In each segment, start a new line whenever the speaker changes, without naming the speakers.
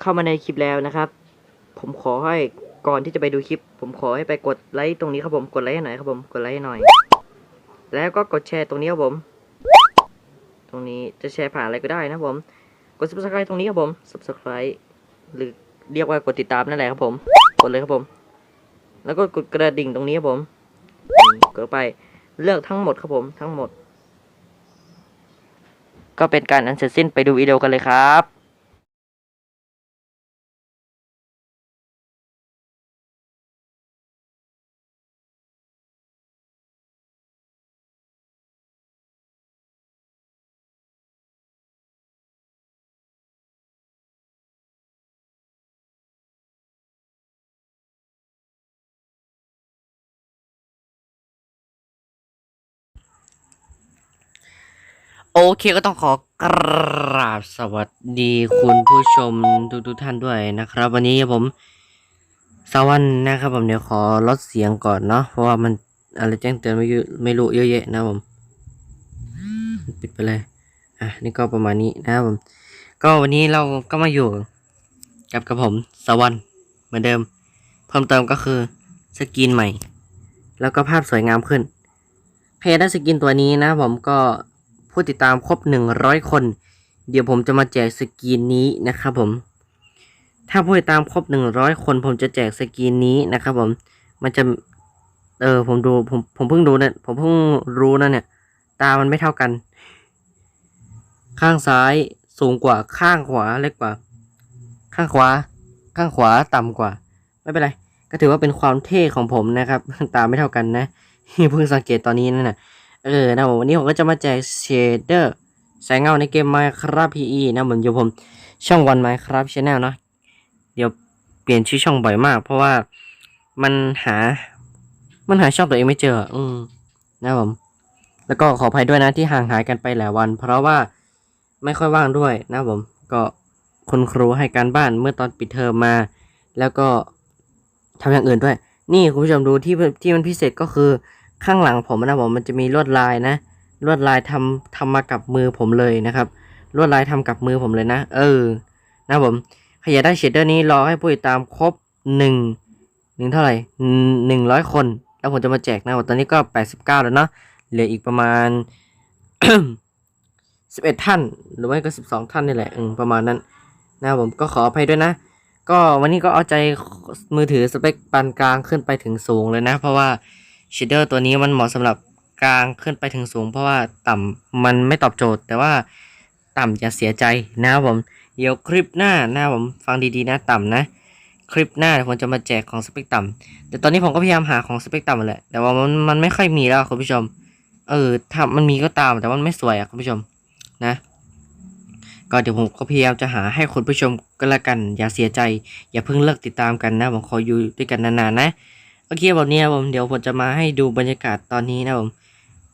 เข้ามาในคลิปแล้วนะครับ ผมขอให้ก่อนที่จะไปดูคลิป ผมขอให้ไปกดไลค์ตรงนี้ครับผมกดไลค์ให้หน่อยครับผมกดไลค์ให้หน่อย แล้วก็กดแชร์ตรงนี้ครับผม ตรงนี้จะแชร์ผ่านอะไรก็ได้นะครับผมกด subscribe ตรงนี้ครับผม subscribe หรือเรียกว่ากดติดตามนั่นแหละครับผม กดเลยครับผม แล้วก็กดกระดิ่งตรงนี้ครับผมกดไปเลือกทั้งหมดครับผมทั้งหมด ก็เป็นการอันเสร็จสิ้นไปดูวิดีโอกันเลยครับ
โอเคก็ต้องขอกราบสวัสดีคุณผู้ชมทุกทุกท่านด้วยนะครับ วันนี้ผมสวรรค์นะครับ ผมเดี๋ยวขอลดเสียงก่อนเนาะเพราะว่ามันอะไรแจ้งเตือนไม่ยอะไม่รู้เยอะแยะนะผมปิดไปเลยอะนี่ก็ประมาณนี้นะครับผม ก็วันนี้เราก็มาอยู่กับกับผมสวรรค์เหมือนเดิม เพิ่มเติมก็คือสกินใหม่ แล้วก็ภาพสวยงามขึ้น เพจได้สกินตัวนี้นะผมก็ ผู้ติดตามครบ 100 คน เดี๋ยวผมจะมาแจกสกินนี้นะครับผม ถ้าผู้ติดตามครบ 100 คนผมจะแจกสกินนี้นะครับผม มันจะ เออผมดูผมผมเพิ่งดูเนะผมเพิ่งรู้นะเนี่ย ตามันไม่เท่ากัน ข้างซ้ายสูงกว่าข้างขวาเล็กกว่า ข้างขวา ข้างขวาต่ำกว่า ไม่เป็นไร ก็ถือว่าเป็นความเท่ของผมนะครับ ตาไม่เท่ากันนะเพิ่งสังเกตตอนนี้นั่นน่ะ เออนะผมวันนี้ผมก็จะมาแจกเชเดอร์แสงเงาในเกม Minecraft PE นะเหมือนอยู่ผมช่องวัน Minecraft Channel เนาะเดี๋ยวเปลี่ยนชื่อช่องบ่อยมาก เพราะว่ามันหา มันหาช่องตัวเองไม่เจอ อืมนะผม แล้วก็ขออภัยด้วยนะที่ห่างหายกันไปหลายวัน เพราะว่าไม่ค่อยว่างด้วยนะผม ก็คุณครูให้การบ้านเมื่อตอนปิดเทอมมา แล้วก็ทำอย่างอื่นด้วย นี่คุณผู้ชมดูที่ที่มันพิเศษก็คือ ข้างหลังผมนะผมมันจะมีลวดลายนะลวดลายทำทำมากับมือผมเลยนะครับลวดลายทำกับมือผมเลยนะ เออ นะผมใครอยากได้เชดเดอร์นี้รอให้ผู้ติดตามครบหนึ่งหนึ่งเท่าไหร่หนึ่งร้อยคน แล้วผมจะมาแจกนะผมตอนนี้ก็แปดสิบเก้าแล้วเนาะเหลืออีกประมาณสิบเอ็ดท่าน หรือไม่ก็สิบสองท่านนี่แหละอประมาณนั้น นะผมก็ขออภัยด้วยนะ ก็วันนี้ก็เอาใจมือถือสเปคปานกลางขึ้นไปถึงสูงเลยนะ เพราะว่า ชเดอร์ตัวนี้มันเหมาะสำหรับกลางขึ้นไปถึงสูง เพราะว่าต่ำมันไม่ตอบโจทย์ แต่ว่าต่ำอย่าเสียใจนะครับผม เดี๋ยวคลิปหน้านะผมฟังดีๆนะต่ำนะ คลิปหน้าเดี๋ยวผมจะมาแจกของสเปคต่ำแต่ตอนนี้ผมก็พยายามหาของสเปคต่ำมาแหละ แต่ว่ามันมันไม่ค่อยมีแล้วคุณผู้ชม เออถ้ามันมีก็ตามแต่ว่ามันไม่สวยอะคุณผู้ชมนะ ก็เดี๋ยวผมก็พยายามจะหาให้คุณผู้ชมก็แล้วกัน อย่าเสียใจ อย่าเพิ่งเลิกติดตามกันนะผมขออยู่ด้วยกันนานๆนะ โอเควันนี้นะผมเดี๋ยวผมจะมาให้ดูบรรยากาศตอนนี้นะผม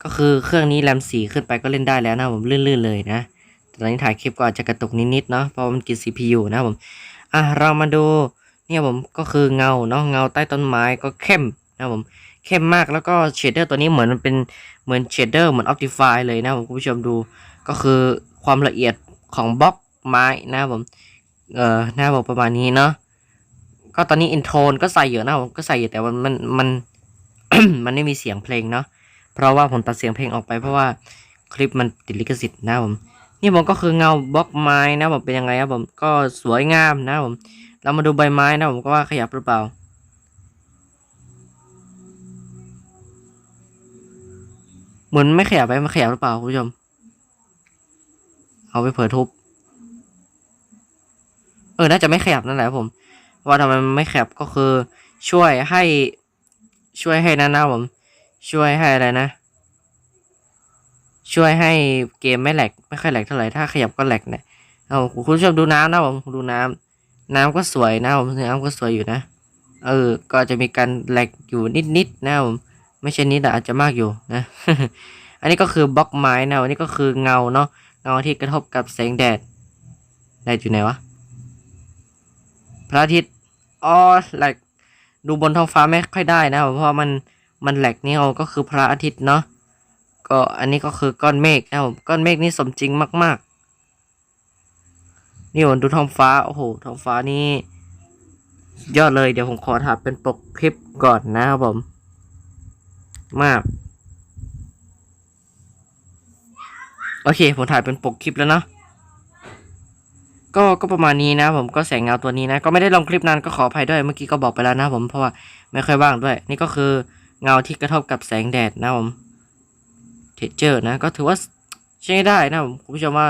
ก็คือเครื่องนี้แรมสีขึ้นไปก็เล่นได้แล้วนะผมลื่นๆเลยนะแต่ตอนนี้ถ่ายคลิปก็อาจจะกระตุกนิดๆเนาะเพราะมันกิน CPU นะผมอะเรามาดูเนี่ยผมก็คือเงาเนาะเงาใต้ต้นไม้ก็เข้มนะผมเข้มมากแล้วก็เชดเดอร์ตัวนี้เหมือนมันเป็นเหมือนเชดเดอร์เหมือนออ t ติฟายเลยนะผมคุณผู้ชมดูก็คือความละเอียดของบล็อกไม้นะผมเอ่อหน้าผมประมาณนี้เนาะ ก็ตอนนี้อินโทนก็ใส่อยู่นะผมก็ใส่อยู่แต่ว่ามันมันมันไม่มีเสียงเพลงเนาะเพราะว่าผมตัดเสียงเพลงออกไปเพราะว่าคลิปมันติดลิขสิทธิ์นะผมนี่ผมก็คือเงาบล็อกไม้นะผมเป็นยังไงครับผมก็สวยงามนะผมเรามาดูใบไม้นะผมก็ว่าขยับหรือเปล่าเหมือนไม่ขยับไปมันขยับหรือเปล่าคุณผู้ชม เอาไปเผยทุบเออน่าจะไม่ขยับนั่นแหละผม ว่าทำไมไม่ขยับก็คือช่วยให้ช่วยให้นั่นนะผม ช่วยให้อะไรนะ ช่วยให้เกมไม่แหลกไม่ค่อยแหลกเท่าไหร่ถ้าขยับก็แหลกเนี่ยเอาคุณผู้ชมดูน้ำนะผมดูน้ำน้ำก็สวยนะผมน้ำก็สวยอยู่นะเออ ก็จะมีการแหลกอยู่นิดๆนะผมไม่ใช่นิดแต่อาจจะมากอยู่นะ อันนี้ก็คือบล็อกไม้นะอันนี้ก็คือเงาเนาะเงาที่กระทบกับแสงแดดแดดอยู่ไหนวะ พระอาทิตย์อ๋อแหลกดูบนท้องฟ้าไม่ค่อยได้นะเพราะมันมันแหลกนี่เอาก็คือพระอาทิตย์เนาะก็อันนี้ก็คือก้อนเมฆนะผมก้อนเมฆนี่สมจริงมาก ๆ นี่ผมดูท้องฟ้าโอ้โหท้องฟ้านี่ยอดเลยเดี๋ยวผมขอถ่ายเป็นปกคลิปก่อนนะครับผม มาก โอเค ผมถ่ายเป็นปกคลิปแล้วเนาะ ก็ก็ประมาณนี้นะผมก็แสงเงาตัวนี้นะ ก็ไม่ได้ลงคลิปนานก็ขออภัยด้วยเมื่อกี้ก็บอกไปแล้วนะผมเพราะว่าไม่ค่อยว่างด้วย นี่ก็คือเงาที่กระทบกับแสงแดดนะผมเทเจอร์นะ ก็ถือว่าใช้ได้นะผมคุณผู้ชมว่า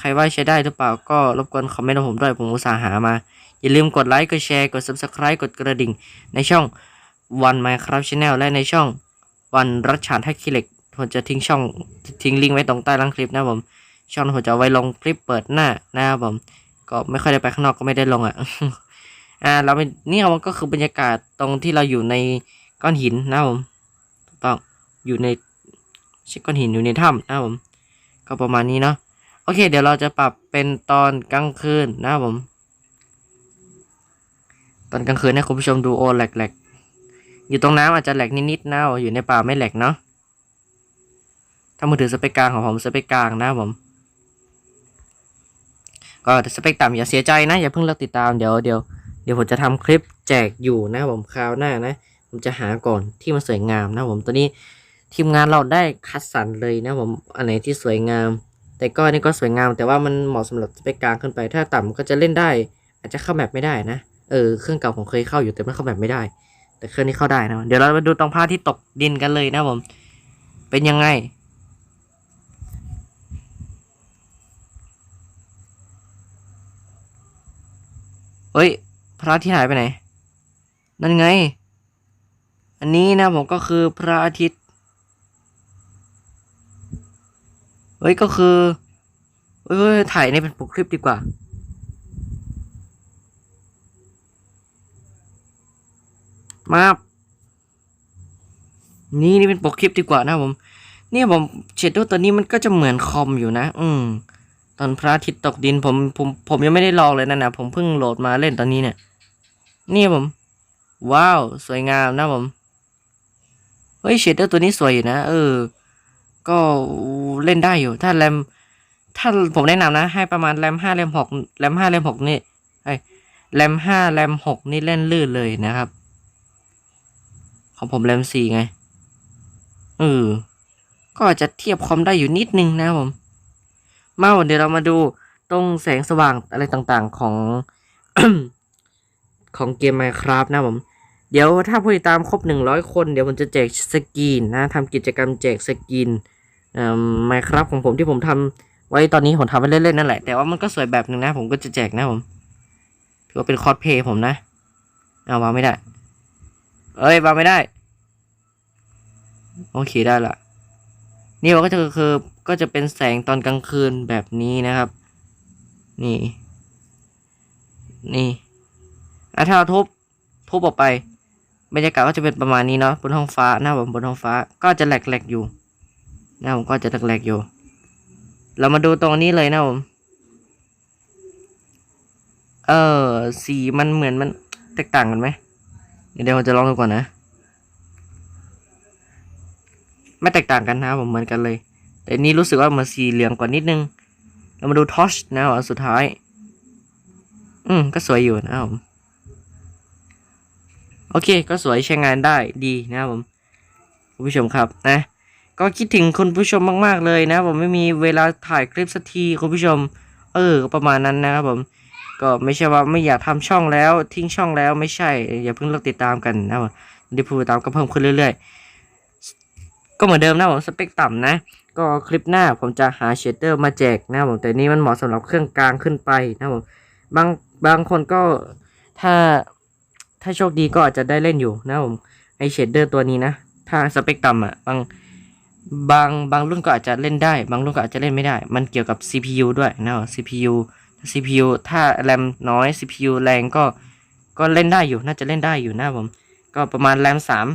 ใครว่าใช้ได้หรือเปล่าก็รบกวนคอมเมนต์ของผมด้วยผมอุตส่าห์หามา อย่าลืมกดไลค์กดแชร์กด subscribe กดกระดิ่ง ในช่องวัน Minecraft Channel และในช่องวันรัชชานแท็กคิเล็กผมจะทิ้งช่องทิ้งลิงก์ไว้ตรงใต้ล่างคลิปนะผม ช่องผมจะไว้ลงคลิปเปิดหน้านะครับผม ก็ไม่ค่อยได้ไปข้างนอกก็ไม่ได้ลงอะ อ่าเราเป็นนี่มันก็คือบรรยากาศตรงที่เราอยู่ในก้อนหินนะครับผมถูกต้องอยู่ในไม่ใช่ก้อนหินอยู่ในถ้ำนะครับผม ก็ประมาณนี้เนาะโอเค เดี๋ยวเราจะปรับเป็นตอนกลางคืนนะครับผม ตอนกลางคืนนะคุณผู้ชมดูโอแหลกๆอยู่ตรงน้ำอาจจะแหลกนิดๆนะอยู่ในป่าไม่แหลกเนาะถ้ามือถือสเปคกลางของผมสเปคกลางนะครับผม ก็สเปคต่ำอย่าเสียใจนะ อย่าเพิ่งเลิกติดตามเดี๋ยวเดี๋ยวเดี๋ยวผมจะทำคลิปแจกอยู่นะครับผมคราวหน้านะ ผมจะหาก่อนที่มันสวยงามนะผมตอนนี้ทีมงานเราได้คัดสรรเลยนะผมอันไหนที่สวยงาม แต่ก็อันนี่ก็สวยงาม แต่ว่ามันเหมาะสำหรับสเปคกลางขึ้นไป ถ้าต่ำก็จะเล่นได้ อาจจะเข้าแมปไม่ได้นะเออเครื่องเก่าผมเคยเข้าอยู่แต่มันเข้าแมปไม่ได้ แต่เครื่องนี้เข้าได้นะเดี๋ยวเรามาดูตรงผ้าที่ตกดินกันเลยนะผมเป็นยังไง เฮ้ย พระอาทิตย์หายไปไหน นั่นไง อันนี้นะผมก็คือพระอาทิตย์ เฮ้ยก็คือเฮ้ยยถ่ายในเป็นปกคลิปดีกว่า มาบนี่นี่เป็นปกคลิปดีกว่านะผม เนี่ยผมเชดโดตัวนี้มันก็จะเหมือนคอมอยู่นะ อืม อนพระอาทิตย์ตกดินผมผมผมยังไม่ได้ลองเลยนะนะผมเพิ่งโหลดมาเล่นตอนนี้เนี่ย นี่ผม ว้าว สวยงามนะผม เฮ้ยเชดเดอร์ตัวนี้สวยอยู่นะ เออ ก็เล่นได้อยู่ ถ้าแรม ถ้าผมแนะนำนะ ให้ประมาณแรมห้าแรมหกแรมห้าแรมหกนี่ไอแรมห้าแรมหกนี่เล่นลื่นเลยนะครับ ของผมแรมสี่ไงเออก็จะเทียบคอมได้อยู่นิดนึงนะผม มาวันเดี๋ยวเรามาดูตรงแสงสว่างอะไรต่างๆของ ของเกม Minecraft นะผม เดี๋ยวถ้าผู้ติดตามครบหนึ่งร้อยคน เดี๋ยวผมจะแจกสกินนะทำกิจกรรมแจกสกินเอ่อ Minecraft ของผมที่ผมทำไว้ตอนนี้ผมทำไว้เล่นๆนั่นแหละ แต่ว่ามันก็สวยแบบหนึ่งนะ ผมก็จะแจกนะผมถือว่าเป็นคอสเพย์ผมนะ เอาวางไม่ได้ เอ้ยวางไม่ได้ โอเคได้ละ นี่มันก็จะคือก็จะเป็นแสงตอนกลางคืนแบบนี้นะครับ นี่ นี่อะถ้าเราทุบทุบออกไป บรรยากาศก็จะเป็นประมาณนี้เนาะบนท้องฟ้าหน้าผมบนท้องฟ้าก็จะแหลกๆอยู่หน้าผมก็จะแหลกๆอยู่ เรามาดูตรงนี้เลยนะผมเออสีมันเหมือนมันแตกต่างกันไหมเดี๋ยวผมจะลองดูก่อนนะ ไม่แตกต่างกันนะครับผมเหมือนกันเลย แต่นี้รู้สึกว่ามันสีเหลืองกว่านิดนึง เรามาดูทอชนะครับอันสุดท้าย อืมก็สวยอยู่นะครับผมโอเค ก็สวยใช้งานได้ดีนะครับผมคุณผู้ชมครับนะก็คิดถึงคุณผู้ชมมาก ๆ เลยนะผมไม่มีเวลาถ่ายคลิปสักทีคุณผู้ชม เออประมาณนั้นนะครับผมก็ไม่ใช่ว่าไม่อยากทำช่องแล้วทิ้งช่องแล้วไม่ใช่ อย่าเพิ่งเลิกติดตามกันนะครับผมเดี๋ยวผู้ติดตามก็เพิ่มขึ้นเรื่อย ๆ ก็เหมือนเดิมนะผมสเปคต่ำนะ ก็คลิปหน้าผมจะหาเชดเดอร์มาแจกนะผมแต่นี่มันเหมาะสำหรับเครื่องกลางขึ้นไปนะผมบางบางคนก็ถ้าถ้าโชคดีก็อาจจะได้เล่นอยู่นะผมไอเชดเดอร์ตัวนี้นะ ถ้าสเปคต่ำอะบางบางบางรุ่นก็อาจจะเล่นได้ บางรุ่นก็อาจจะเล่นไม่ได้ มันเกี่ยวกับ CPU ด้วยนะ CPU CPU ถ้าแรมน้อย CPU แรงก็ก็เล่นได้อยู่ น่าจะเล่นได้อยู่นะผม ก็ประมาณแรมสาม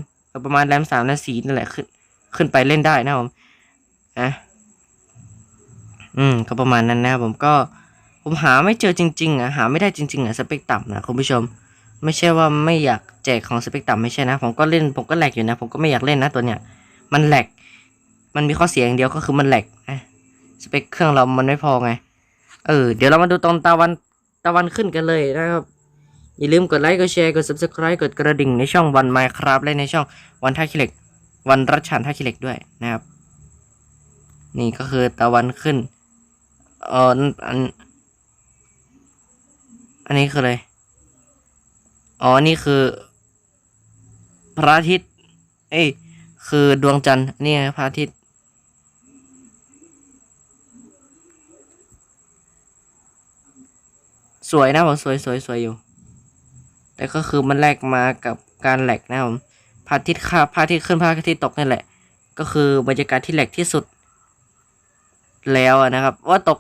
ประมาณแรมสามแรมสี่นั่นแหละขึ้น ขึ้นไปเล่นได้นะผมนะอืมก็ประมาณนั้นนะผมก็ผมหาไม่เจอจริงๆอะหาไม่ได้จริงๆอะสเปกต่ำนะคุณผู้ชม ไม่ใช่ว่าไม่อยากแจกของสเปกต่ำไม่ใช่นะ ผมก็เล่นผมก็แหลกอยู่นะ ผมก็ไม่อยากเล่นนะตัวเนี้ยมันแหลกมันมีข้อเสียอย่างเดียวก็คือมันแหลกนะสเปคเครื่องเรามันไม่พอไงเออเดี๋ยวเรามาดูตอนตะวันตะวันขึ้นกันเลยนะครับอย่าลืมกดไลค์กดแชร์กด subscribe กดกระดิ่งในช่องวันไมค์ครับและในช่องวันท่าขี้เหล็ก วันรัชชานท่าขี้เหล็กด้วยนะครับ นี่ก็คือตะวันขึ้นเอออันอันนี้คืออะไรอ๋อนี่คือ พระอาทิตย์ เอ้ยคือดวงจันทร์นี่ไงพระอาทิตย์สวยนะผมสวยสวยสวยอยู่ แต่ก็คือมันแลกมากับการแหลกนะผม พระอาทิตย์ข้าพระอาทิตย์ขึ้นพระอาทิตย์ตกนี่แหละ ก็คือบรรยากาศที่แหลกที่สุด แล้วนะครับ ว่าตก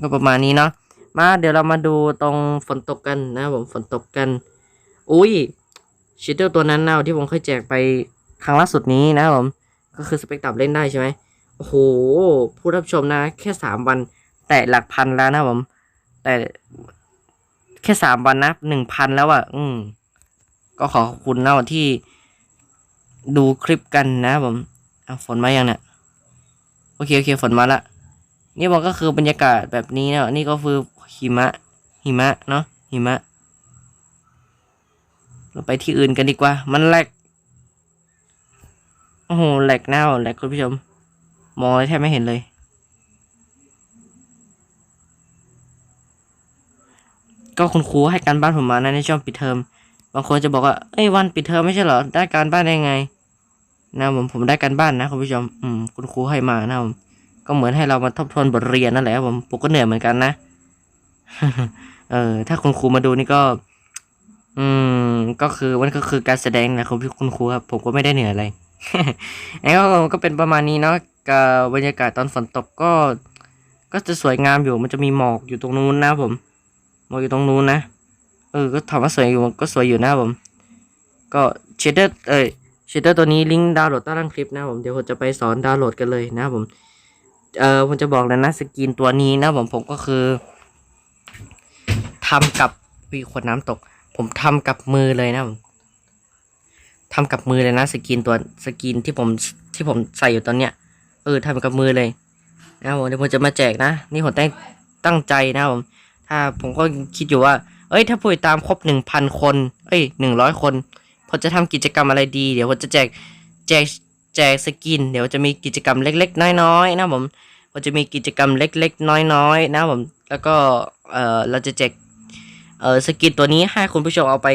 ก็ประมาณนี้เนาะมาเดี๋ยวเรามาดูตรงฝนตกกันนะผมฝนตกกัน อุ้ยชิตเตอร์ตัวนั้นนะที่ผมเคยแจกไปครั้งล่าสุดนี้นะผมก็คือสเปกตับเล่นได้ใช่ไหมโอ้โห ผู้รับชมนะ แค่สามวันแต่หลักพันแล้วนะผม แต่แค่สามวันนะหนึ่งพันแล้วอะ่ะ อืม ก็ขอขอบคุณนะที่ดูคลิปกันนะผมเอาฝนมายังเนี่ยโอเคโอเคฝนมาละนี่มันก็คือบรรยากาศแบบนี้เนาะนี่ก็คือหิมะ หิมะเนาะหิมะ เราไปที่อื่นกันดีกว่า มันแหลกโอ้โหแหลกหน้าแหลกคุณผู้ชม มองอะไรแทบไม่เห็นเลย ก็คุณครูให้การบ้านผมมานะในช่วงปิดเทอม บางคนจะบอกว่าเอ้ยวันปิดเทอมไม่ใช่เหรอได้การบ้านได้ไง นะผมผมได้การบ้านนะคุณผู้ชมอืมคุณครูให้มานะผมก็เหมือนให้เรามาทบทวนบทเรียนนั่นแหละครับผมผมก็เหนื่อยเหมือนกันนะเออถ้าคุณครูมาดูนี่ก็ อืม ก็คือมันก็คือการแสดงนะคุณพี่คุณครูครับผมก็ไม่ได้เหนื่อยอะไรแล้วก็ก็เป็นประมาณนี้เนาะกับบรรยากาศตอนฝนตกก็ ก็จะสวยงามอยู่มันจะมีหมอกอยู่ตรงนู้นนะผมหมอกอยู่ตรงนู้นนะ เออก็ถามว่าสวยอยู่ก็สวยอยู่นะผม ก็เชดเดอร์เอ้ยเชดเดอร์ตัวนี้ลิงก์ดาวน์โหลดใต้ล่างคลิปนะผมเดี๋ยวผมจะไปสอนดาวน์โหลดกันเลยนะผมเออผมจะบอกเลยนะสกินตัวนี้นะผมผมก็คือทำกับวีขวดน้ำตก ผมทำกับมือเลยนะผมทำกับมือเลยนะสกินตัวสกินที่ผมที่ผมใส่อยู่ตอนเนี้ยเออทำกับมือเลยนะผมเดี๋ยวผมจะมาแจกนะ นี่ผมตั้งตั้งใจนะผมถ้าผมก็คิดอยู่ว่า เอ้ยถ้าผู้ติดตามครบหนึ่งพันคน เอ้ยหนึ่งร้อยคนผมจะทำกิจกรรมอะไรดี เดี๋ยวผมจะแจกแจกแจกสกิน เดี๋ยวจะมีกิจกรรมเล็ก ๆ น้อยๆนะผมก็จะมีกิจกรรมเล็ก ๆ น้อยๆนะผมแล้วก็เออเราจะแจกเออสกินตัวนี้ให้คุณผู้ชมเอาไป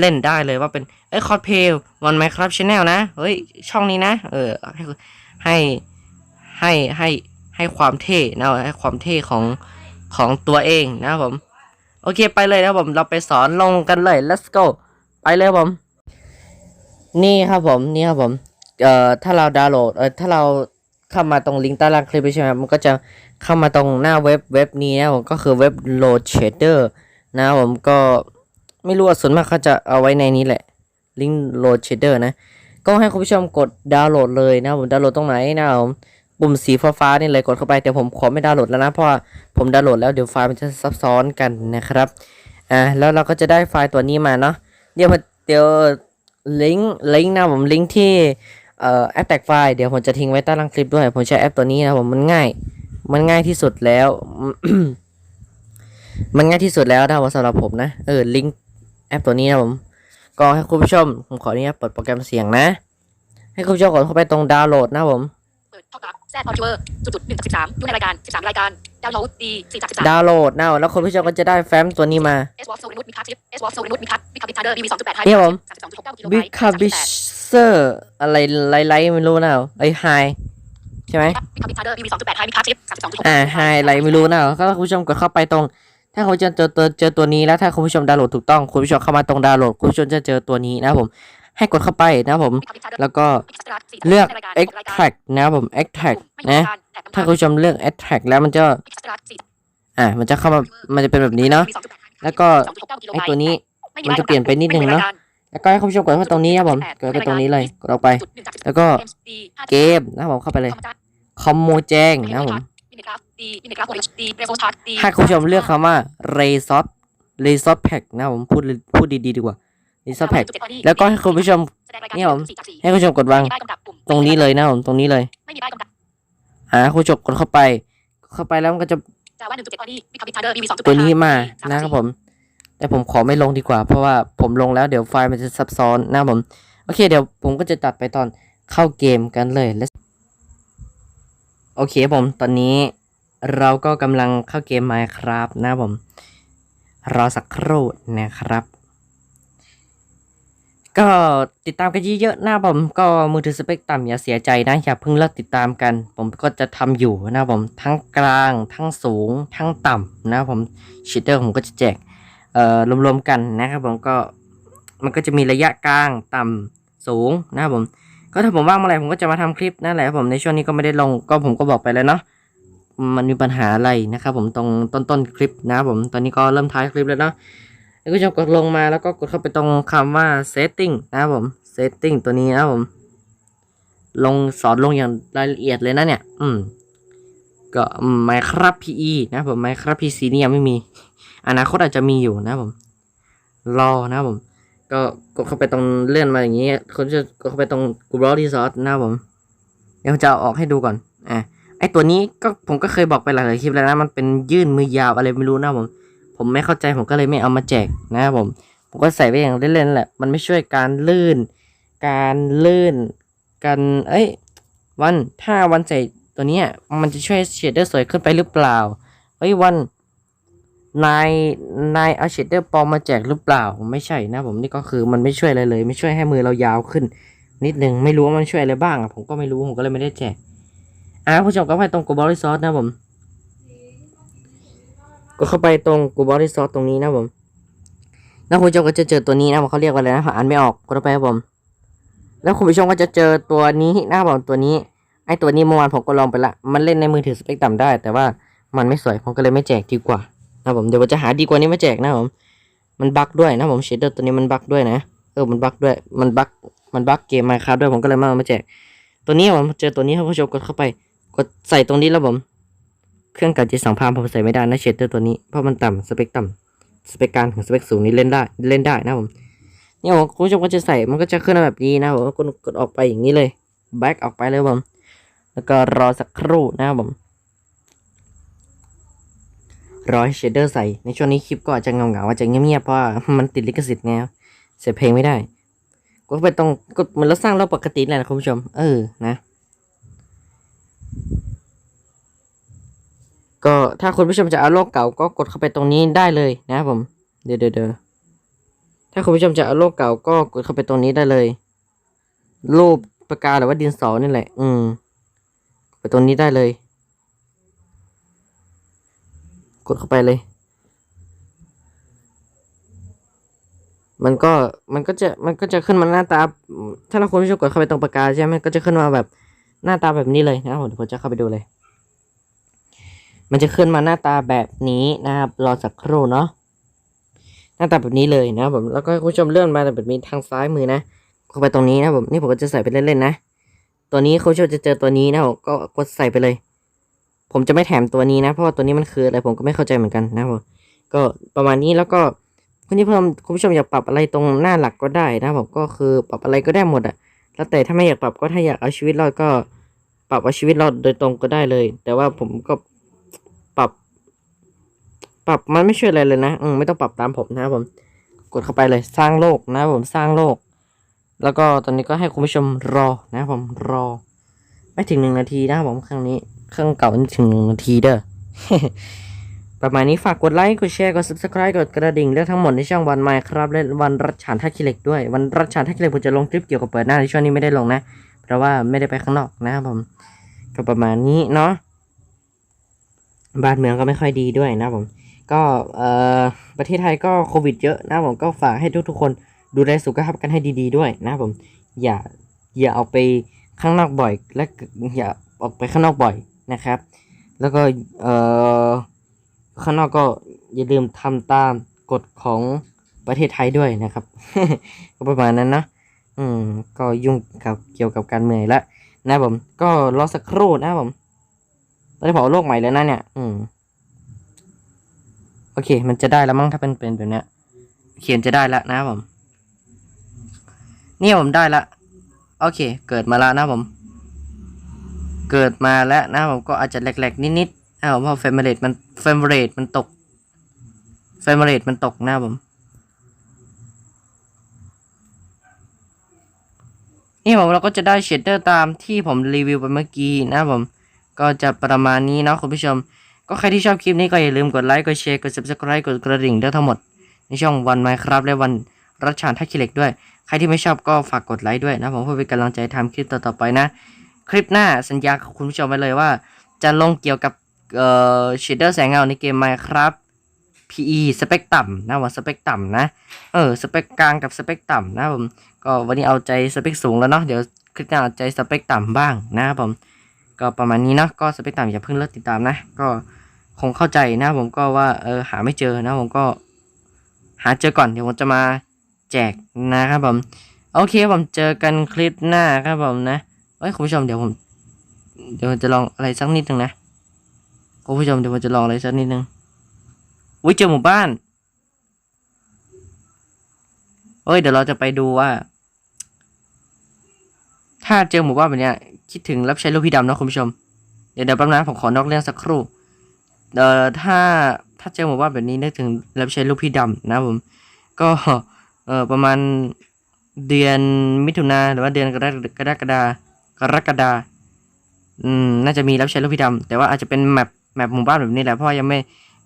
เล่นๆได้เลยว่าเป็นเอ้ยคอสเพลวันไมครับชาแนลนะเฮ้ยช่องนี้นะ เออให้ให้ให้ให้ความเท่นะให้ความเท่ของของตัวเองนะผม โอเคไปเลยนะผมเราไปสอนลงกันเลย let's go ไปเลยผม นี่ครับผมนี่ครับผมเอ่อถ้าเราดาวน์โหลดเออถ้าเราเข้ามาตรงลิงก์ใต้ล่างคลิปใช่ไหมมันก็จะเข้ามาตรงหน้าเว็บเว็บนี้นะผมก็คือเว็บ Load Shader นะผมก็ไม่รู้ว่าส่วนมากเขาจะเอาไว้ในนี้แหละ ลิงก์ Load Shader นะ ก็ให้คุณผู้ชมกดดาวน์โหลดเลยนะผมดาวน์โหลดตรงไหนนะผม ปุ่มสีฟ้าๆนี่เลยกดเข้าไปแต่ผมขอไม่ดาวน์โหลดแล้วนะเพราะว่าผมดาวน์โหลดแล้วเดี๋ยวไฟล์มันจะซับซ้อนกันนะครับอ่าแล้วเราก็จะได้ไฟล์ตัวนี้มาเนาะเดี๋ยวเดี๋ยวลิงก์ลิงก์นะผมลิงก์ที่เอ่อแอปแตกไฟล์เดี๋ยวผมจะทิ้งไว้ใต้ล่างคลิปด้วยผมใช้แอปตัวนี้นะผมมันง่าย มันง่ายที่สุดแล้ว มันง่ายที่สุดแล้วนะสำหรับผมนะเออลิงก์แอปตัวนี้นะผมก็ให้คุณผู้ชมผมขออนุญาตเปิดโปรแกรมเสียงนะ ให้คุณผู้ชมกดเข้าไปตรงดาวน์โหลดนะผม
เปิดเท่ากับ แซดออดิเวอร์จุดจุดหนึ่งจากสิบสามอยู่ในรายการสิบสามรายการดาวน์โหลดดีสี่จากสิบสาม
ดาวน์โหลดนะแล้วคุณผู้ชมก็จะได้แฟ้มตัวนี้มา
เอสวอลโซลินุตมีคัทชิปเอสวอลโซลินุตมีคัทมีคัทบิทาเดอร์บีวีสองจุดแปดไฮ
เนี่ยผม
สามสิบสองจุดหกเก้ากิโลไบ
วิ
ต์
คาบิเซอร์อะไรไลไลไม่รู้นะไอ้ไฮใช่ไหม
มีคัทบิทาเดอร์บีวีสองจุดแปดไฮมีคัทชิปสามสิบสองจุดหก
อ่าไฮอะไรไม่รู้นะก็คุณผู้ชมกดเข้าไปตรง ถ้าคุณผู้ชมเจอตัวเจอตัวนี้แล้วถ้าคุณผู้ชมดาวน์โหลดถูกต้องคุณผู้ชมเข้ามาตรงดาวน์โหลดคุณผู้ชมจะเจอตัวนี้นะครับผม ให้กดเข้าไปนะครับผม แล้วก็เลือก extract นะครับผม extract นะ ถ้าคุณผู้ชมเลือก extract แล้วมันจะ อ่า มันจะเข้ามา มันจะเป็นแบบนี้เนาะ แล้วก็ไอตัวนี้ มันจะเปลี่ยนไปนิดนึงเนาะ แล้วก็ให้คุณผู้ชมกดเข้าตรงนี้ครับผม กดเข้าไปตรงนี้เลย กดออกไป แล้วก็เกมนะครับผมเข้าไปเลย คอมโมแจงนะครับผมให้คุณผู้ชมเลือกคำว่า r e s o r t r e s o r t pack นะผมพูดพูดดีๆดีกว่า r e s o r t pack แล้วก็ให้คุณผู้ชมนี่ผมให้คุณผู้ชมกดวางตรงนี้เลยนะครับผมตรงนี้เลย
ไม่มีได้กำกับ
อ่าคุณผู้ชมกดเข้าไป เข้าไปแล้วมันก็จะ
จาว่าหนึ่งจุดเจ็ดออดี้มีคับบิทาเดอร์มีสองจุด
ตัวนี้มานะครับผม แต่ผมขอไม่ลงดีกว่า เพราะว่าผมลงแล้วเดี๋ยวไฟล์มันจะซับซ้อนนะครับผมโอเคเดี๋ยวผมก็จะตัดไปตอนเข้าเกมกันเลย Let's โอเคผมตอนนี้เราก็กำลังเข้าเกม Minecraft นะครับผม รอสักครู่นะครับ ก็ติดตามกันเยอะๆนะผมก็มือถือสเปคต่ำอย่าเสียใจนะอย่าเพิ่งเลิกติดตามกัน ผมก็จะทำอยู่นะผมทั้งกลาง ทั้งสูง ทั้งต่ำนะผมชีเตอร์ผมก็จะแจกเอ่อรวมๆกันนะครับผมก็มันก็จะมีระยะกลางต่ำสูงนะครับผม ก็ถ้าผมว่างเมื่อไหร่ผมก็จะมาทำคลิปนั่นแหละผมในช่วงนี้ก็ไม่ได้ลงก็ผมก็บอกไปแล้วเนาะมันมีปัญหาอะไรนะครับผมตรงต้นต้นๆคลิปนะครับผมตอนนี้ก็เริ่มท้ายคลิปแล้วเนาะ แล้วก็จะกดลงมาแล้วก็กดเข้าไปตรงคำว่า setting นะครับผม setting ตัวนี้นะครับผม ลงสอนลงอย่างรายละเอียดเลยนะเนี่ย อืม ก็ Minecraft PE นะครับผม Minecraft PC นี่ยังไม่มี อนาคตอาจจะมีอยู่นะครับผม รอนะครับผม ก็กดเข้าไปตรงเลื่อนมาอย่างนี้คนจะกดเข้าไปตรง Google Resource นะครับผม เดี๋ยวจะเอาออกให้ดูก่อน อะไอตัวนี้ก็ผมก็เคยบอกไปหลายๆคลิปแล้วนะ มันเป็นยื่นมือยาวอะไรไม่รู้นะครับผม ผมไม่เข้าใจผมก็เลยไม่เอามาแจกนะครับผม ผมก็ใส่ไว้อย่างเล่นๆแหละ มันไม่ช่วยการลื่น การลื่นการเอ้ย วันถ้าวันใส่ตัวเนี้ยมันจะช่วยเชดเดอร์สวยขึ้นไปหรือเปล่าเฮ้ยวันนายนายเอาเชดเดอร์ปลอมมาแจกหรือเปล่า ไม่ใช่นะผมนี่ก็คือมันไม่ช่วยอะไรเลย ไม่ช่วยให้มือเรายาวขึ้น นิดนึงไม่รู้ว่ามันช่วยอะไรบ้างอะผมก็ไม่รู้ผมก็เลยไม่ได้แจกอะผู้ชมก็ไปตรง global resource นะผม ก็เข้าไปตรง global resource ตรงนี้นะผมแล้วคุณผู้ชมก็จะเจอตัวนี้นะผมเขาเรียกว่าอะไรนะผมอ่านไม่ออกก็ไปครับผม แล้วคุณผู้ชมก็จะเจอตัวนี้นะผมตัวนี้ ไอตัวนี้เมื่อวานผมก็ลองไปละ มันเล่นในมือถือสเปคต่ำได้ แต่ว่ามันไม่สวยผมก็เลยไม่แจกดีกว่านะผมเดี๋ยวผมจะหาดีกว่านี้มาแจกนะผม มันบั๊กด้วยนะผมเชดเดอร์ตัวนี้มันบั๊กด้วยนะเออมันบั๊กด้วย มันบั๊กมันบั๊กเกมมาครับด้วยผมก็เลยมาเอามาแจก ตัวนี้ผมเจอตัวนี้ครับคุณผู้ชมกดเข้าไป กดใส่ตรงนี้แล้วผม เครื่องการจีสังพามผมใส่ไม่ได้นะเชดเดอร์ตัวนี้เพราะมันต่ำสเปคต่ำสเปคกลางถึงสเปคสูงนี้เล่นได้เล่นได้นะผมเนี่ยผมคุณผู้ชมก็จะใส่มันก็จะขึ้นมาแบบนี้นะผมกดกดออกไปอย่างนี้เลยแบ็กออกไปเลยผมแล้วก็รอสักครู่นะครับผมรอให้เชดเดอร์ใส่ในช่วงนี้คลิปก็อาจจะเงาเงาๆอาจจะเงียบๆเพราะมันติดลิขสิทธิ์ไงเสียเพลงไม่ได้ ก็ไปตรงก็มือนเราสร้างเราปกติแหละนะคุณผู้ชม เออนะ ก็ถ้าคุณผู้ชมจะเอาโลกเก่าก็กดเข้าไปตรงนี้ได้เลยนะครับผม เดี๋ยวเดี๋ยวถ้าคุณผู้ชมจะเอาโลกเก่าก็กดเข้าไปตรงนี้ได้เลย รูปปากกาหรือว่าดินสอนี่แหละ อืม ไปตรงนี้ได้เลย กดเข้าไปเลย มันก็มันก็จะมันก็จะขึ้นมาหน้าตา ถ้าเราคุณผู้ชมกดเข้าไปตรงปากกาใช่ไหมก็จะขึ้นมาแบบหน้าตาแบบนี้เลยนะผมเดี๋ยวผมจะเข้าไปดูเลย มันจะขึ้นมาหน้าตาแบบนี้นะครับ รอสักครู่เนาะหน้าตาแบบนี้เลยนะผมแล้วก็คุณผู้ชมเลื่อนมาแบบนี้ทางซ้ายมือนะเข้าไปตรงนี้นะผมนี่ผมก็จะใส่ไปเล่นๆนะ ตัวนี้คุณผู้ชมจะเจอตัวนี้นะผมก็กดใส่ไปเลย ผมจะไม่แถมตัวนี้นะ เพราะว่าตัวนี้มันคืออะไรผมก็ไม่เข้าใจเหมือนกันนะผมก็ประมาณนี้แล้วก็คุณที่เพิ่มคุณผู้ชมอยากปรับอะไรตรงหน้าหลักก็ได้นะผมก็คือปรับอะไรก็ได้หมดอะแล้วแต่ถ้าไม่อยากปรับก็ถ้าอยากเอาชีวิตรอดก็ปรับเอาชีวิตรอดโดยตรงก็ได้เลย แต่ว่าผมก็ ปรับมันไม่ช่วยอะไรเลยนะอืมไม่ต้องปรับตามผมนะครับผม กดเข้าไปเลยสร้างโลกนะครับผมสร้างโลก แล้วก็ตอนนี้ก็ให้คุณผู้ชมรอนะครับผมรอ ไม่ถึงหนึ่งนาทีนะครับผมเครื่องนี้เครื่องเก่าถึงหนึ่งนาทีเด้อประมาณนี้ฝากกดไลค์กดแชร์กด subscribe กดกระดิ่งเรื่องทั้งหมดในช่องวันไมค์ครับและวันรัชฉานท่าขี้เล็กด้วย วันรัชฉานท่าขี้เล็กผมจะลงคลิปเกี่ยวกับเปิดหน้าในช่วงนี้ไม่ได้ลงนะ เพราะว่าไม่ได้ไปข้างนอกนะครับผม ก็ประมาณนี้เนาะบ้านเมืองก็ไม่ค่อยดีด้วยนะผม ก็เอ่อประเทศไทยก็โควิดเยอะนะผมก็ฝากให้ทุกๆคนดูแลสุขภาพกันให้ดีๆด้วยนะผมอย่าอย่าเอาไปข้างนอกบ่อย และอย่าออกไปข้างนอกบ่อยนะครับ แล้วก็เอ่อข้างนอกก็อย่าลืมทำตามกฎของประเทศไทยด้วยนะครับ ก็ประมาณนั้นนะอืมก็ยุ่งกับเกี่ยวกับการเมืองล้วนะผมก็รอสักครู่นะผมตอนนี้ผมเอาโลกใหม่แล้วนะเนี่ย อืม โอเค มันจะได้แล้วมั้งถ้าเป็นเป็นแบบเนี้ย เขียนจะได้แล้วนะผมนี่ผมได้ละ โอเค เกิดมาแล้วนะผม เกิดมาแล้วนะผมก็อาจจะแหลกๆ นิดๆอ้าวเพราะเฟรมเรทมันเฟรมเรทมันตกเฟรมเรทมันตกนะผมนี่ผมเราก็จะได้เชดเดอร์ตามที่ผมรีวิวไปเมื่อกี้นะผม ก็จะประมาณนี้เนาะคุณผู้ชม ก็ใครที่ชอบคลิปนี้ก็อย่าลืมกดไลค์กดแชร์กด subscribe กดกระดิ่งได้ทั้งหมด ในช่องวันไมครับและวันรัชชานท่าขี้เล็กด้วย ใครที่ไม่ชอบก็ฝากกดไลค์ด้วยนะผมเพื่อเป็นกำลังใจทำคลิปต่อๆไปนะ คลิปหน้าสัญญากับคุณผู้ชมไว้เลยว่า จะลงเกี่ยวกับเอ่อเชดเดอร์แสงเงาในเกมไมครับ PE สเปคต่ำนะว่าสเปคต่ำนะ เออสเปคกลางกับสเปคต่ำนะผม ก็วันนี้เอาใจสเปคสูงแล้วเนาะเดี๋ยวคลิปหน้าเอาใจสเปคต่ำบ้างนะครับผม ก็ประมาณนี้เนาะก็สเปคต่ำอย่าเพิ่งเลิกติดตามนะ ก็ คงเข้าใจนะผมก็ว่าเออหาไม่เจอนะผมก็ หาเจอก่อนเดี๋ยวผมจะมาแจกนะครับผม โอเคผมเจอกันคลิปหน้าครับผมนะเฮ้ยคุณผู้ชมเดี๋ยวผม เดี๋ยวผมจะลองอะไรสักนิดนึงนะคุณผู้ชมเดี๋ยวผมจะลองอะไรสักนิดนึงอุ้ยเจอหมู่บ้านเอ้ยเดี๋ยวเราจะไปดูว่า ถ้าเจอหมู่บ้านแบบเนี้ยคิดถึงรับใช้ลูกพี่ดำนะคุณผู้ชม เดี๋ยวเดี๋ยวแป๊บนะผมขอนอกเรื่องสักครู่ เอ่อถ้าถ้าเจอหมู่บ้านแบบนี้นึกถึงรับใช้ลูกพี่ดำนะผมก็เอ่อประมาณเดือนมิถุนาหรือว่าเดือนกรกฎากรกฎากรกฎาอืมน่าจะมีรับใช้ลูกพี่ดำแต่ว่าอาจจะเป็นแมปแมปหมู่บ้านแบบนี้แหละเพราะว่ายังไม่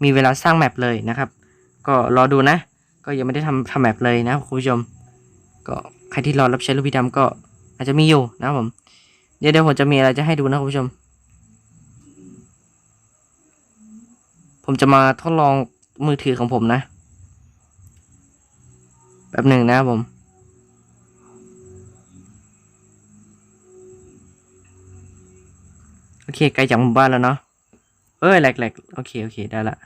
มีเวลาสร้างแมปเลยนะครับ ก็รอดูนะ ก็ยังไม่ได้ทำทำแมปเลยนะคุณผู้ชม ก็ใครที่รอรับใช้ลูกพี่ดำก็อาจจะมีอยู่นะผมเดี๋ยวเดี๋ยวผมจะมีอะไรจะให้ดูนะคุณผู้ชม ผมจะมาทดลองมือถือของผมนะแป๊บหนึ่งนะผม โอเคไกลจากหมู่บ้านแล้วเนาะเอ้ยแหลกแหลกโอเค โอเค ได้ละ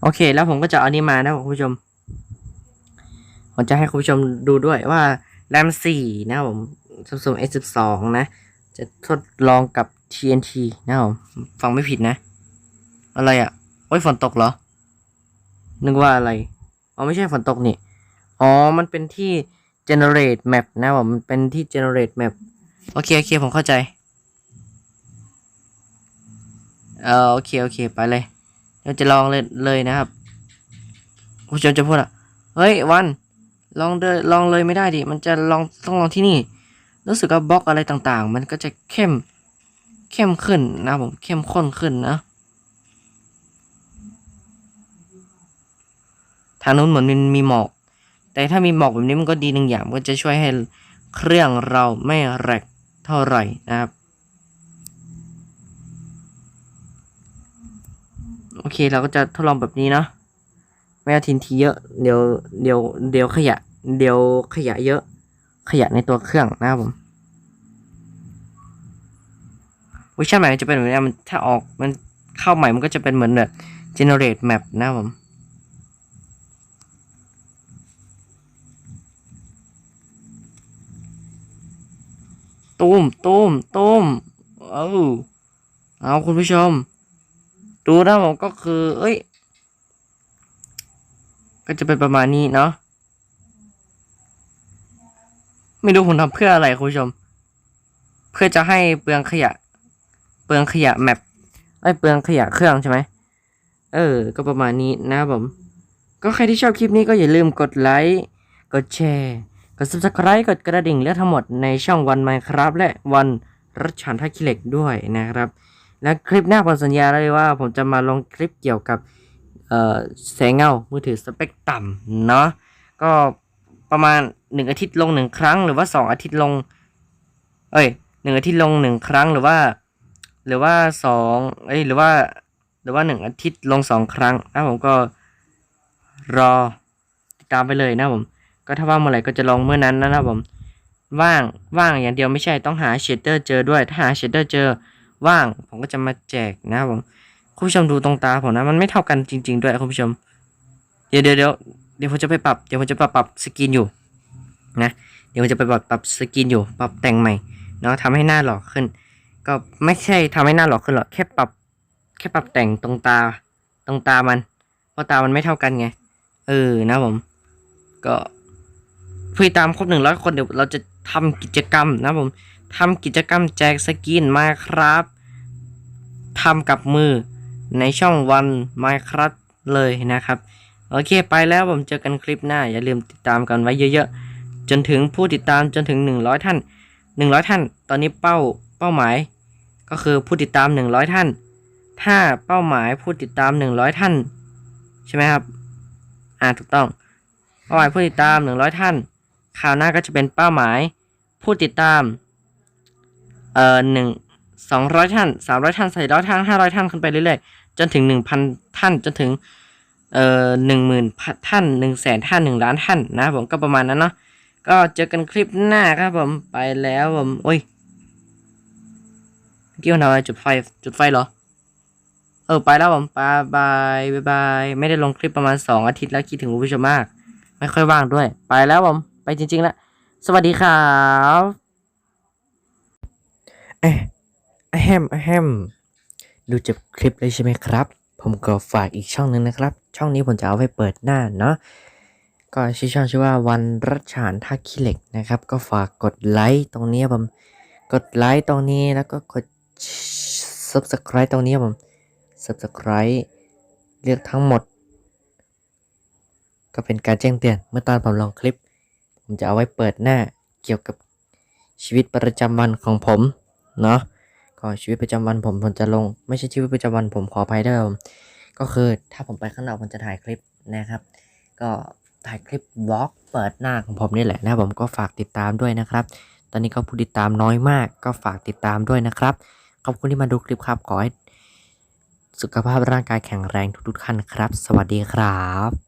โอเค แล้วผมก็จะเอานี้มานะคุณผู้ชม ผมจะให้คุณผู้ชมดูด้วยว่าแรมสี่นะผม Samsung S12 นะ จะทดลองกับ TNT นะครับผมฟังไม่ผิดนะ อะไรอะ่ะ โอ้ยฝนตกเหรอ นึกว่าอะไร อ๋อไม่ใช่ฝนตกนี่ อ๋อ มันเป็นที่ generate map นะผมมันเป็นที่ generate map โอเค โอเค ผมเข้าใจ เออโอเค โอเค ไปเลยเดี๋ยวจะลองเลยเลยนะครับผู้ชมจะพูดอะ เฮ้ย วัน ลองเดินลองเลยไม่ได้ดิ มันจะลองต้องลองที่นี่ รู้สึกว่าบล็อกอะไรต่างๆ มันก็จะเข้ม เข้มขึ้นนะผมเข้มข้นขึ้นนะทางนู้นเหมือนมันมีหมอก แต่ถ้ามีหมอกแบบนี้มันก็ดีหนึ่งอย่างก็จะช่วยให้เครื่องเราไม่แรกเท่าไหร่นะครับ โอเคเราก็จะทดลองแบบนี้เนาะไม่เอาทินทีเยอะเดี๋ยวเดี๋ยวเดี๋ยวขยะ เดี๋ยวขยะเยอะขยะในตัวเครื่องนะครับผม เวอร์ชันใหม่จะเป็นแบบนี้มันถ้าออกมันเข้าใหม่มันก็จะเป็นเหมือนแบบ generate map นะผมตูมตูมตูมเอาเอาคุณผู้ชม ดูนะผมก็คือ เอ้ย ก็จะเป็นประมาณนี้เนาะไม่รู้ผมทำเพื่ออะไรคุณผู้ชม เพื่อจะให้เปลืองขยะ เปลืองขยะแมปไอเปลืองขยะเครื่องใช่ไหมเออ ก็ประมาณนี้นะผม ก็ใครที่ชอบคลิปนี้ก็อย่าลืมกดไลค์กดแชร์กด subscribe กดกระดิ่งและทั้งหมดในช่องวันไมครับและวันรัชชันทักคิเล็กด้วยนะครับ และคลิปหน้าผมสัญญาเลยว่า ผมจะมาลงคลิปเกี่ยวกับแสงเงา มือถือสเปคต่ำเนาะก็ประมาณหนึ่งอาทิตย์ลงหนึ่งครั้ง หรือว่าสองอาทิตย์ลง เอ้ยหนึ่งอาทิตย์ลงหนึ่งครั้งหรือว่า หรือว่าสองเอ้ยหรือว่าหรือว่าหนึ่งอาทิตย์ลงสองครั้งนะผมก็รอติดตามไปเลยนะผม ก็ถ้าว่างเมื่อไหร่ก็จะลองเมื่อนั้นนะครับผม ว่างว่างอย่างเดียวไม่ใช่ต้องหาเชดเดอร์เจอด้วย ถ้าหาเชดเดอร์เจอว่าง ผมก็จะมาแจกนะครับผมคุณผู้ชมดูตรงตาผมนะมันไม่เท่ากันจริง ๆ ด้วยคุณผู้ชม เดี๋ยวเดี๋ยวเดี๋ยวเดี๋ยวผมจะไปปรับเดี๋ยวผมจะปรับปรับสกินอยู่นะเดี๋ยวผมจะไปปรับปรับสกินอยู่ ปรับแต่งใหม่เนาะทำให้หน้าหล่อขึ้น ก็ไม่ใช่ทำให้หน้าหล่อขึ้นหรอกแค่ปรับ แค่ปรับแต่งตรงตา ตรงตามันเพราะตามันไม่เท่ากันไง เออนะผม ก็ผู้ติดตามครบหนึ่งร้อยคนเดี๋ยวเราจะทำกิจกรรมนะผมทำกิจกรรมแจกสกินมาครับทำกับมือในช่องวันมาครับเลยนะครับ โอเคไปแล้วผมเจอกันคลิปหน้า อย่าลืมติดตามกันไว้เยอะๆ จนถึงผู้ติดตามจนถึง 100 ท่าน 100 ท่าน ตอนนี้เป้าเป้าหมาย ก็คือผู้ติดตาม 100 ท่าน ถ้าเป้าหมายผู้ติดตาม 100 ท่าน ใช่ไหมครับ อ่าถูกต้อง เป้าหมายผู้ติดตาม 100 ท่าน คราวหน้าก็จะเป็นเป้าหมายผู้ติดตาม เอ่อหนึ่งสองร้อยท่านสามร้อยท่านสี่ร้อยท่านห้าร้อยท่านขึ้นไปเรื่อยๆ จนถึงหนึ่งพันท่าน จนถึง เอ่อหนึ่งหมื่นท่านหนึ่งแสนท่านหนึ่งล้านท่านนะผมก็ประมาณนั้นเนาะ ก็เจอกันคลิปหน้าครับผม ไปแล้วผม โอ้ย กี้มันทำอะไรจุดไฟจุดไฟเหรอ เออไปแล้วผมบายบายบายบายไม่ได้ลงคลิปประมาณสองอาทิตย์แล้วคิดถึงคุณผู้ชมมาก ไม่ค่อยว่างด้วย ไปแล้วผมไปจริงๆแล้วสวัสดีครับ
เอ๊ะแฮมแฮมดูจบคลิปเลยใช่ไหมครับ ผมก็ฝากอีกช่องหนึงนะครับ ช่องนี้ผมจะเอาไว้เปิดหน้าเนาะก็ชื่อช่องชื่อว่าวันรัชานท่าขี้เหล็กนะครับ ก็ฝากกดไลค์ตรงนี้ผมกดไลค์ตรงนี้แล้วก็กด subscribe ตรงนี้ครับผม subscribe เลือกทั้งหมด ก็เป็นการแจ้งเตือนเมื่อตอนผมลงคลิป ผมจะเอาไว้เปิดหน้าเกี่ยวกับชีวิตประจำวันของผมเนาะก็ชีวิตประจำวันผมผมจะลง ไม่ใช่ชีวิตประจำวันผมขออภัยด้วยผมก็คือถ้าผมไปข้างนอกผมจะถ่ายคลิปนะครับ ก็ถ่ายคลิปวอล์กเปิดหน้าของผมนี่แหละนะผมก็ฝากติดตามด้วยนะครับ ตอนนี้ก็ผู้ติดตามน้อยมาก ก็ฝากติดตามด้วยนะครับ ขอบคุณที่มาดูคลิปครับขอให้สุขภาพร่างกายแข็งแรงทุกๆท่านครับ สวัสดีครับ